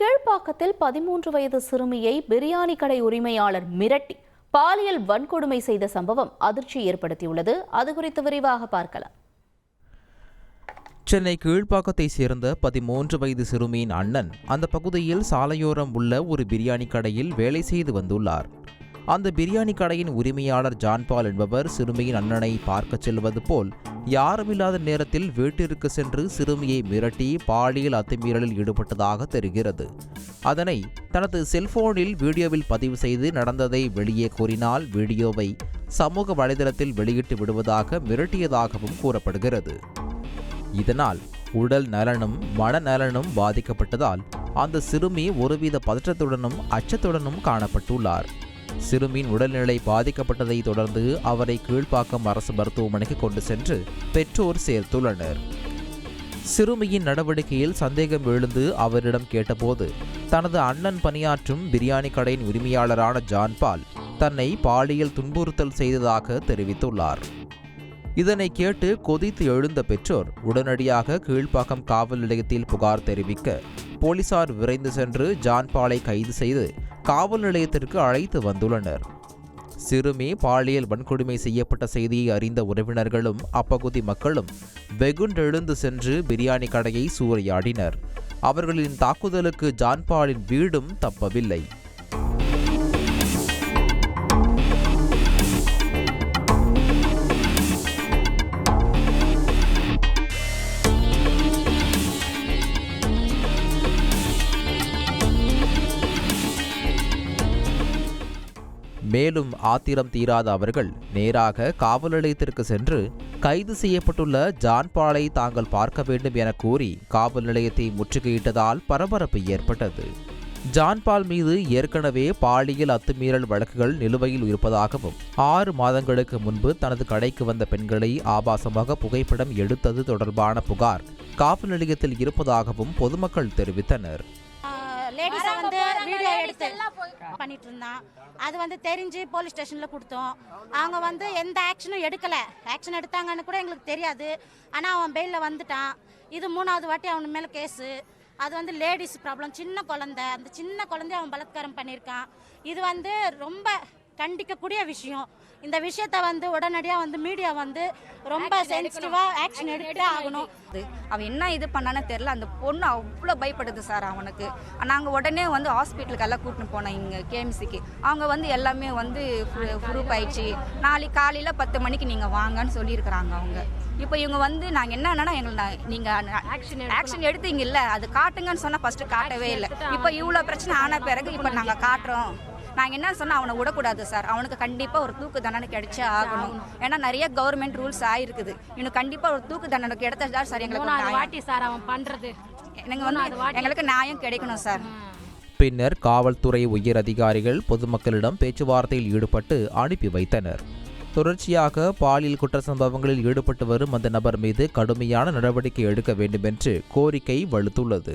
கீழ்ப்பாக்கத்தில் பதிமூன்று வயது சிறுமியை பிரியாணி கடை உரிமையாளர் மிரட்டி பாலியல் வன்கொடுமை செய்த சம்பவம் அதிர்ச்சி ஏற்படுத்தியுள்ளது. அது குறித்து விரிவாக பார்க்கலாம். சென்னை கீழ்ப்பாக்கத்தை சேர்ந்த பதிமூன்று வயது சிறுமியின் அண்ணன் அந்த பகுதியில் சாலையோரம் உள்ள ஒரு பிரியாணி கடையில் வேலை செய்து வந்துள்ளார். அந்த பிரியாணி கடையின் உரிமையாளர் ஜான்பால் என்பவர் சிறுமியின் அண்ணனை பார்க்கச் செல்வது போல் யாருமில்லாத நேரத்தில் வீட்டிற்கு சென்று சிறுமியை மிரட்டி பாலியல் அத்துமீறலில் ஈடுபட்டதாக தெரிகிறது. அதனை தனது செல்போனில் வீடியோவில் பதிவு செய்து நடந்ததை வெளியே கூறினால் வீடியோவை சமூக வலைதளத்தில் வெளியிட்டு விடுவதாக மிரட்டியதாகவும் கூறப்படுகிறது. இதனால் உடல் நலனும் மனநலனும் பாதிக்கப்பட்டதால் அந்த சிறுமி ஒருவித பதற்றத்துடனும் அச்சத்துடனும் காணப்பட்டுள்ளார். சிறுமியின் உடல்நிலை பாதிக்கப்பட்டதை தொடர்ந்து அவரை கீழ்ப்பாக்கம் அரசு மருத்துவமனைக்கு கொண்டு சென்று பெற்றோர் சேர்த்துள்ளனர். சிறுமியின் நடவடிக்கையில் சந்தேகம் எழுந்து அவரிடம் கேட்டபோது தனது அண்ணன் பணியாற்றும் பிரியாணி கடையின் உரிமையாளரான ஜான்பால் தன்னை பாலியல் துன்புறுத்தல் செய்ததாக தெரிவித்துள்ளார். இதனை கேட்டு கொதித்து எழுந்த பெற்றோர் உடனடியாக கீழ்ப்பாக்கம் காவல் நிலையத்தில் புகார் தெரிவிக்க போலீசார் விரைந்து சென்று ஜான்பாலை கைது செய்து காவல் நிலையத்திற்கு அழைத்து வந்துள்ளனர். சிறுமி பாலியல் வன்கொடுமை செய்யப்பட்ட செய்தியை அறிந்த உறவினர்களும் அப்பகுதி மக்களும் வெகுண்டெழுந்து சென்று பிரியாணி கடையை சூறையாடினர். அவர்களின் தாக்குதலுக்கு ஜான்பாலின் வீடும் தப்பவில்லை. மேலும் ஆத்திரம் தீராத அவர்கள் நேராக காவல் நிலையத்திற்கு சென்று கைது செய்யப்பட்டுள்ள ஜான்பாலை தாங்கள் பார்க்க வேண்டும் என கூறி காவல் நிலையத்தை முற்றுகையிட்டதால் பரபரப்பு ஏற்பட்டது. ஜான்பால் மீது ஏற்கனவே பாலியல் அத்துமீறல் வழக்குகள் நிலுவையில் இருப்பதாகவும் ஆறு மாதங்களுக்கு முன்பு தனது கடைக்கு வந்த பெண்களை ஆபாசமாக புகைப்படம் எடுத்தது தொடர்பான புகார் காவல் நிலையத்தில் இருப்பதாகவும் பொதுமக்கள் தெரிவித்தனர். லேடிஸை வந்து வீடியோ எடுத்து பண்ணிட்டு இருந்தான் அது வந்து தெரிஞ்சு போலீஸ் ஸ்டேஷனில் கொடுத்தோம். அவங்க வந்து எந்த ஆக்ஷனும் எடுக்கலை. ஆக்ஷன் எடுத்தாங்கன்னு கூட எங்களுக்கு தெரியாது. ஆனால் அவன் பெயிலில் வந்துட்டான். இது மூணாவது வாட்டி அவன் மேலே கேஸு அது வந்து லேடிஸ் ப்ராப்ளம் சின்ன குழந்தை. அந்த சின்ன குழந்தைய அவன் பலாத்காரம் பண்ணியிருக்கான். இது வந்து ரொம்ப கண்டிக்கக்கூடிய விஷயம். இந்த விஷயத்த வந்து உடனடியாக வந்து மீடியா வந்து ரொம்ப சென்சிட்டிவாக ஆக்ஷன் எடுத்தே ஆகணும். அது அவன் என்ன இது பண்ணானே தெரில அந்த பொண்ணு அவ்வளோ பயப்படுது சார் அவனுக்கு. நாங்கள் உடனே வந்து ஹாஸ்பிட்டலுக்கு எல்லாம் கூட்டின்னு போனோம் இங்கே கேஎம்சிக்கு அவங்க வந்து எல்லாமே வந்து ப்ரூஃப் ஆயிடுச்சு. நாளைக்கு காலையில் பத்து மணிக்கு நீங்கள் வாங்கன்னு சொல்லியிருக்கிறாங்க அவங்க. இப்போ இவங்க வந்து நாங்கள் என்னன்னா எங்களை நீங்கள் ஆக்ஷன் ஆக்ஷன் எடுத்தீங்கல்ல அது காட்டுங்கன்னு சொன்னால் ஃபஸ்ட்டு காட்டவே இல்லை. இப்போ இவ்வளோ பிரச்சனை ஆன பிறகு இப்போ நாங்கள் காட்டுறோம். நாங்கள் என்ன சொன்னால் அவனை விடக்கூடாது சார். அவனுக்கு கண்டிப்பாக ஒரு தூக்கு தண்டனை கிடைச்சே ஆகணும். ஏன்னா நிறைய கவர்மெண்ட் ரூல்ஸ் ஆயிருக்குது. இன்னும் கண்டிப்பாக ஒரு தூக்கு தண்டனை கிடைத்தா சார் எங்களுக்கு. வாட்டி சார் அவன் பண்றது. எனக்கு வந்து எங்களுக்கு நியாயம் கிடைக்கணும் சார். பின்னர் காவல்துறை உயர் அதிகாரிகள் பொதுமக்களிடம் பேச்சுவார்த்தையில் ஈடுபட்டு அனுப்பி வைத்தனர். தொடர்ச்சியாக பாலியல் குற்ற சம்பவங்களில் ஈடுபட்டு வரும் அந்த நபர் மீது கடுமையான நடவடிக்கை எடுக்க வேண்டும் என்று கோரிக்கை வலுத்துள்ளது.